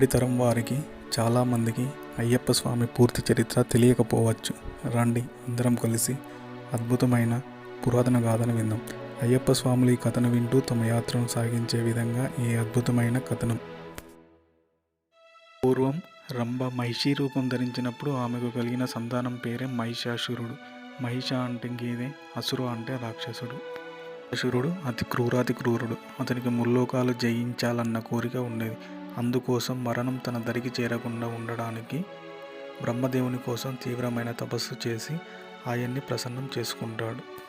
ఇప్పటి తరం వారికి చాలామందికి అయ్యప్ప స్వామి పూర్తి చరిత్ర తెలియకపోవచ్చు. రండి అందరం కలిసి అద్భుతమైన పురాతన గాథను విందాం. అయ్యప్ప స్వాములు ఈ కథను వింటూ తమ యాత్రను సాగించే విధంగా ఈ అద్భుతమైన కథనం. పూర్వం రంభ మహిషి రూపం ధరించినప్పుడు ఆమెకు కలిగిన సంతానం పేరే మహిషాసురుడు. మహిష అంటే గేదె అసురు అంటే రాక్షసుడు. అసురుడు అతి క్రూరాతి క్రూరుడు. అతనికి ముల్లోకాలు జయించాలన్న కోరిక ఉండేది. అందుకోసం మరణం తన దరికి చేరకుండా ఉండడానికి బ్రహ్మదేవుని కోసం తీవ్రమైన తపస్సు చేసి ఆయన్ని ప్రసన్నం చేసుకుంటాడు.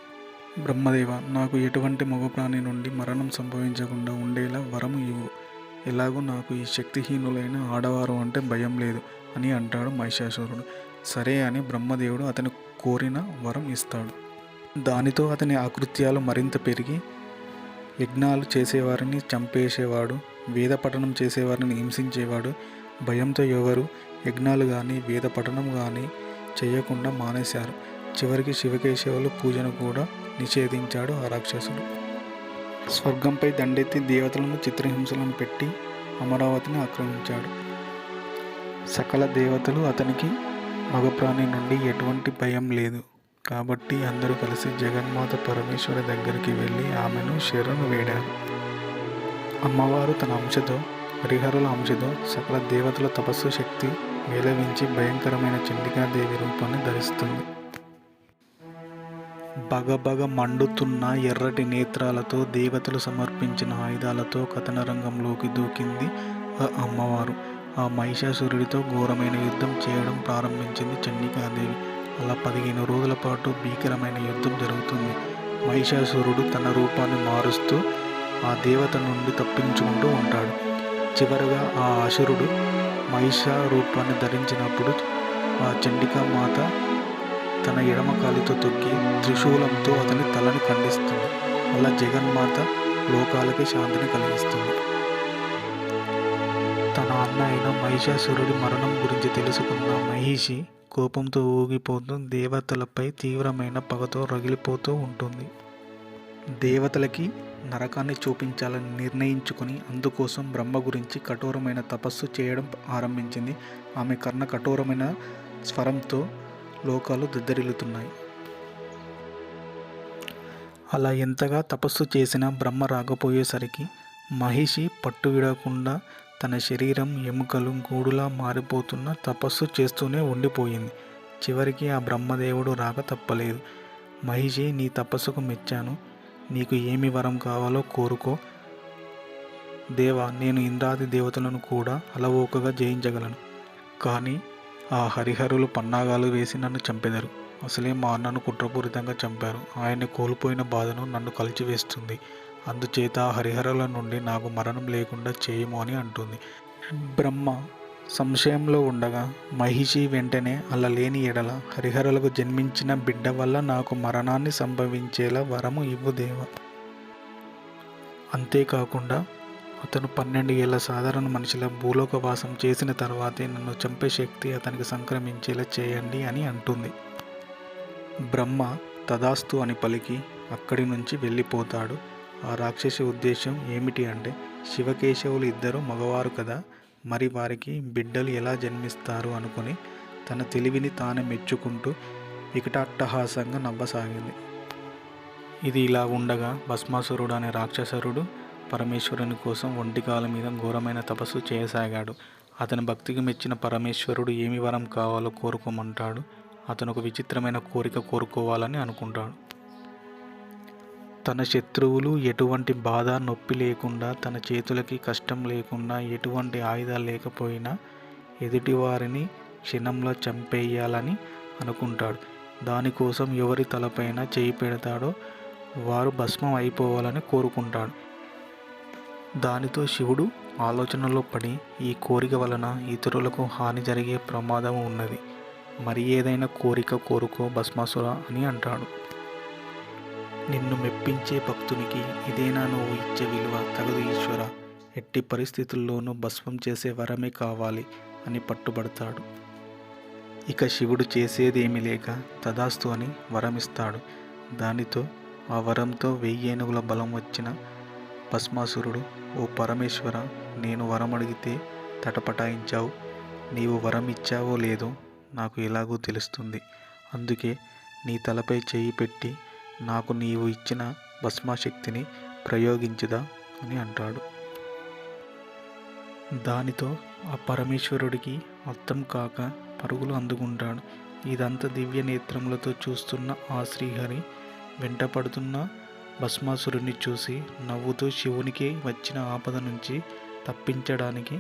బ్రహ్మదేవ నాకు ఎటువంటి మగప్రాణి నుండి మరణం సంభవించకుండా ఉండేలా వరము ఇవ్వు. ఎలాగో నాకు ఈ శక్తిహీనులైన ఆడవారు అంటే భయం లేదు అని అంటాడు మహిషాసురుడు. సరే అని బ్రహ్మదేవుడు అతని కోరిన వరం ఇస్తాడు. దానితో అతని ఆకృత్యాలు మరింత పెరిగి యజ్ఞాలు చేసేవారిని చంపేసేవాడు. వేద పఠనం చేసేవారిని హింసించేవాడు. భయంతో ఎవరు యజ్ఞాలు కానీ వేద పఠనం కానీ చేయకుండా మానేశారు. చివరికి శివకేశవులు పూజను కూడా నిషేధించాడు ఆ రాక్షసుడు. స్వర్గంపై దండెత్తి దేవతలను చిత్రహింసలను పెట్టి అమరావతిని ఆక్రమించాడు. సకల దేవతలు అతనికి మగప్రాణి నుండి ఎటువంటి భయం లేదు. కాబట్టి అందరూ కలిసి జగన్మాత పరమేశ్వరి దగ్గరికి వెళ్ళి ఆమెను శరణు వేడారు. అమ్మవారు తన అంశతో హరిహరుల అంశతో సకల దేవతల తపస్సు శక్తి వేలవించి భయంకరమైన చండికాదేవి రూపాన్ని ధరిస్తుంది. బగబగ మండుతున్న ఎర్రటి నేత్రాలతో దేవతలు సమర్పించిన ఆయుధాలతో కథన రంగంలోకి దూకింది ఆ అమ్మవారు. ఆ మహిషాసురుడితో ఘోరమైన యుద్ధం చేయడం ప్రారంభించింది చండికాదేవి అలా పదిహేను రోజుల పాటు భీకరమైన యుద్ధం జరుగుతుంది. మహిషాసురుడు తన రూపాన్ని మారుస్తూ ఆ దేవత నుండి తప్పించుకుంటూ ఉంటాడు. చివరగా ఆ అసురుడు మహిష రూపాన్ని ధరించినప్పుడు ఆ చండికా మాత తన ఎడమ కాలితో తొక్కి త్రిశూలంతో అతని తలని ఖండిస్తుంది. అలా జగన్మాత లోకాలకి శాంతిని కలిగిస్తుంది. తన అన్న అయిన మహిషాసురుడి మరణం గురించి తెలుసుకున్న మహిషి కోపంతో ఊగిపోతూ దేవతలపై తీవ్రమైన పగతో రగిలిపోతూ ఉంటుంది. దేవతలకి నరకాన్ని చూపించాలని నిర్ణయించుకుని అందుకోసం బ్రహ్మ గురించి కఠోరమైన తపస్సు చేయడం ఆరంభించింది. ఆమె కర్ణ కఠోరమైన స్వరంతో లోకాలు దద్దరిల్లుతున్నాయి. అలా ఎంతగా తపస్సు చేసినా బ్రహ్మ రాకపోయేసరికి మహిషి పట్టు విడకుండా తన శరీరం ఎముకలు గూడులా మారిపోతున్న తపస్సు చేస్తూనే ఉండిపోయింది. చివరికి ఆ బ్రహ్మదేవుడు రాక తప్పలేదు. మహిషి నీ తపస్సుకు మెచ్చాను. నీకు ఏమి వరం కావాలో కోరుకో. దేవా నేను ఇంద్రాది దేవతలను కూడా అలవోకగా జయించగలను. కానీ ఆ హరిహరులు పన్నాగాలు వేసి నన్ను చంపెదరు. అసలే మా అన్నను కుట్రపూరితంగా చంపారు. ఆయన్ని కోల్పోయిన బాధను నన్ను కలిచివేస్తుంది. అందుచేత ఆ హరిహరుల నుండి నాకు మరణం లేకుండా చేయము అని అంటుంది. బ్రహ్మ సంశయంలో ఉండగా మహిషి వెంటనే అలా లేని ఎడల హరిహరలకు జన్మించిన బిడ్డ వల్ల నాకు మరణాన్ని సంభవించేలా వరము ఇవ్వు దేవ. అంతేకాకుండా అతను పన్నెండు ఏళ్ళ సాధారణ మనిషిలా భూలోక వాసం చేసిన తర్వాతే నన్ను చంపే శక్తి అతనికి సంక్రమించేలా చేయండి అని అంటుంది. బ్రహ్మ తదాస్తు అని పలికి అక్కడి నుంచి వెళ్ళిపోతాడు. ఆ రాక్షసి ఉద్దేశం ఏమిటి అంటే శివకేశవులు ఇద్దరు మగవారు కదా మరి వారికి బిడ్డలు ఎలా జన్మిస్తారు అనుకుని తన తెలివిని తానే మెచ్చుకుంటూ వికటాట్టహాసంగా నవ్వసాగింది. ఇది ఇలా ఉండగా భస్మాసురుడు అనే రాక్షసరుడు పరమేశ్వరుని కోసం ఒంటికాల మీద ఘోరమైన తపస్సు చేయసాగాడు. అతని భక్తికి మెచ్చిన పరమేశ్వరుడు ఏమి వరం కావాలో కోరుకోమంటాడు. అతను ఒక విచిత్రమైన కోరిక కోరుకోవాలని అనుకుంటాడు. తన శత్రువులు ఎటువంటి బాధ నొప్పి లేకుండా తన చేతులకి కష్టం లేకుండా ఎటువంటి ఆయుధాలు లేకపోయినా ఎదుటివారిని క్షణంలో చంపేయాలని అనుకుంటాడు. దానికోసం ఎవరి తలపైన చేయి పెడతాడో వారు భస్మం అయిపోవాలని కోరుకుంటాడు. దానితో శివుడు ఆలోచనలో పడి ఈ కోరిక వలన ఇతరులకు హాని జరిగే ప్రమాదం ఉన్నది. మరి ఏదైనా కోరిక కోరుకో భస్మాసుర అని అంటాడు. నిన్ను మెప్పించే భక్తునికి ఇదేనా నువ్వు ఇచ్చే విలువ? తగదు ఈశ్వర ఎట్టి పరిస్థితుల్లోనూ భస్మం చేసే వరమే కావాలి అని పట్టుబడతాడు. ఇక శివుడు చేసేదేమి లేక తదాస్తు అని వరమిస్తాడు. దానితో ఆ వరంతో వెయ్యి ఏనుగుల బలం వచ్చిన భస్మాసురుడు ఓ పరమేశ్వర నేను వరం అడిగితే తటపటాయించావు. నీవు వరం ఇచ్చావో లేదో నాకు ఎలాగో తెలుస్తుంది. అందుకే నీ తలపై చేయి పెట్టి నాకు నీవు ఇచ్చిన భస్మాశక్తిని ప్రయోగించుదా అని అంటాడు. దానితో ఆ పరమేశ్వరుడికి అర్థం కాక పరుగులు అందుకుంటాడు. ఇదంతా దివ్య నేత్రములతో చూస్తున్న ఆ శ్రీహరి వెంటపడుతున్న భస్మాసురుణ్ణి చూసి నవ్వుతూ శివునికి వచ్చిన ఆపద నుంచి తప్పించడానికి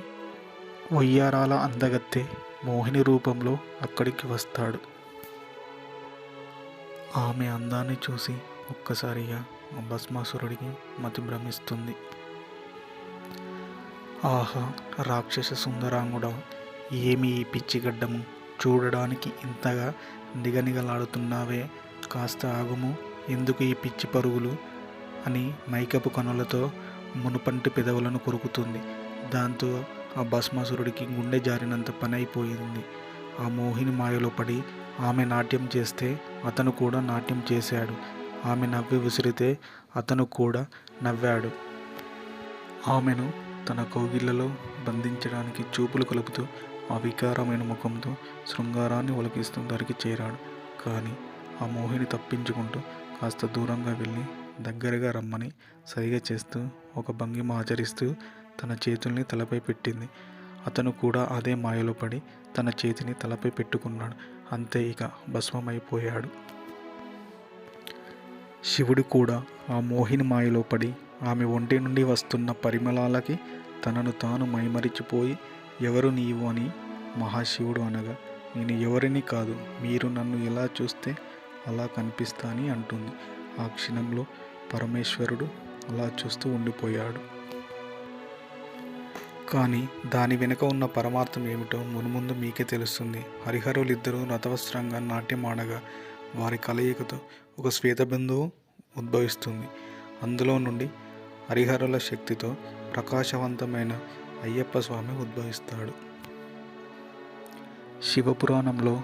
వయ్యారాల అందగత్తె మోహిని రూపంలో అక్కడికి వస్తాడు. ఆమె అందాన్ని చూసి ఒక్కసారిగా ఆ భస్మాసురుడికి మతి భ్రమిస్తుంది ఆహా రాక్షస సుందరాంగుడ ఏమి ఈ పిచ్చిగడ్డము చూడడానికి ఇంతగా నిగనిగలాడుతున్నావే కాస్త ఆగుము ఎందుకు ఈ పిచ్చి పరుగులు? అని మైకపు కనులతో మునుపంటి పెదవులను కొరుకుతుంది. దాంతో ఆ భస్మాసురుడికి గుండె జారినంత పని అయిపోయింది ఆ మోహిని మాయలో పడి ఆమె నాట్యం చేస్తే అతను కూడా నాట్యం చేశాడు. ఆమె నవ్వి విసిరితే అతను కూడా నవ్వాడు. ఆమెను తన కోగిళ్ళలో బంధించడానికి చూపులు కలుపుతూ ఆ వికారమైన ముఖంతో శృంగారాన్ని ఒలకిస్తూ దరికి చేరాడు. కానీ ఆ మోహిని తప్పించుకుంటూ కాస్త దూరంగా వెళ్ళి దగ్గరగా రమ్మని సరిగా చేస్తూ ఒక భంగిమ ఆచరిస్తూ తన చేతుల్ని తలపై పెట్టింది. అతను కూడా అదే మాయలో పడి తన చేతిని తలపై పెట్టుకున్నాడు. అంతే ఇక భస్మమైపోయాడు. శివుడు కూడా ఆ మోహిని మాయలో పడి ఆమె ఒంటి నుండి వస్తున్న పరిమళాలకి తనను తాను మైమరిచిపోయి ఎవరు నీవు అని మహాశివుడు అనగా నేను ఎవరిని కాదు మీరు నన్ను ఎలా చూస్తే అలా కనిపిస్తా అని అంటుంది. ఆ క్షణంలో పరమేశ్వరుడు అలా చూస్తూ ఉండిపోయాడు. కానీ దాని వెనుక ఉన్న పరమార్థం ఏమిటో మునుముందు మీకే తెలుస్తుంది. హరిహరులిద్దరూ రథవస్త్రంగా నాట్యం ఆడగా వారి కలయికతో ఒక శ్వేతబిందువు ఉద్భవిస్తుంది. అందులో నుండి హరిహరుల శక్తితో ప్రకాశవంతమైన అయ్యప్ప స్వామి ఉద్భవిస్తాడు. శివపురాణంలో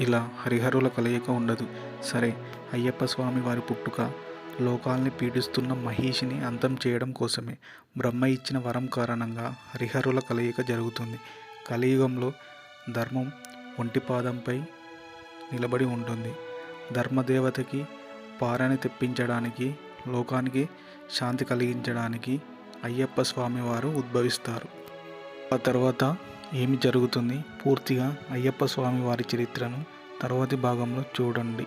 ఇలా హరిహరుల కలయిక ఉండదు. సరే అయ్యప్ప స్వామి వారి పుట్టుక లోకాల్ని పీడిస్తున్న మహిషిని అంతం చేయడం కోసమే. బ్రహ్మ ఇచ్చిన వరం కారణంగా హరిహరుల కలయిక జరుగుతుంది. కలియుగంలో ధర్మం ఒంటి పాదంపై నిలబడి ఉంటుంది. ధర్మదేవతకి పారని తెప్పించడానికి లోకానికి శాంతి కలిగించడానికి అయ్యప్ప స్వామి వారు ఉద్భవిస్తారు. ఆ తర్వాత ఏమి జరుగుతుంది? పూర్తిగా అయ్యప్ప స్వామి వారి చరిత్రను తర్వాతి భాగంలో చూడండి.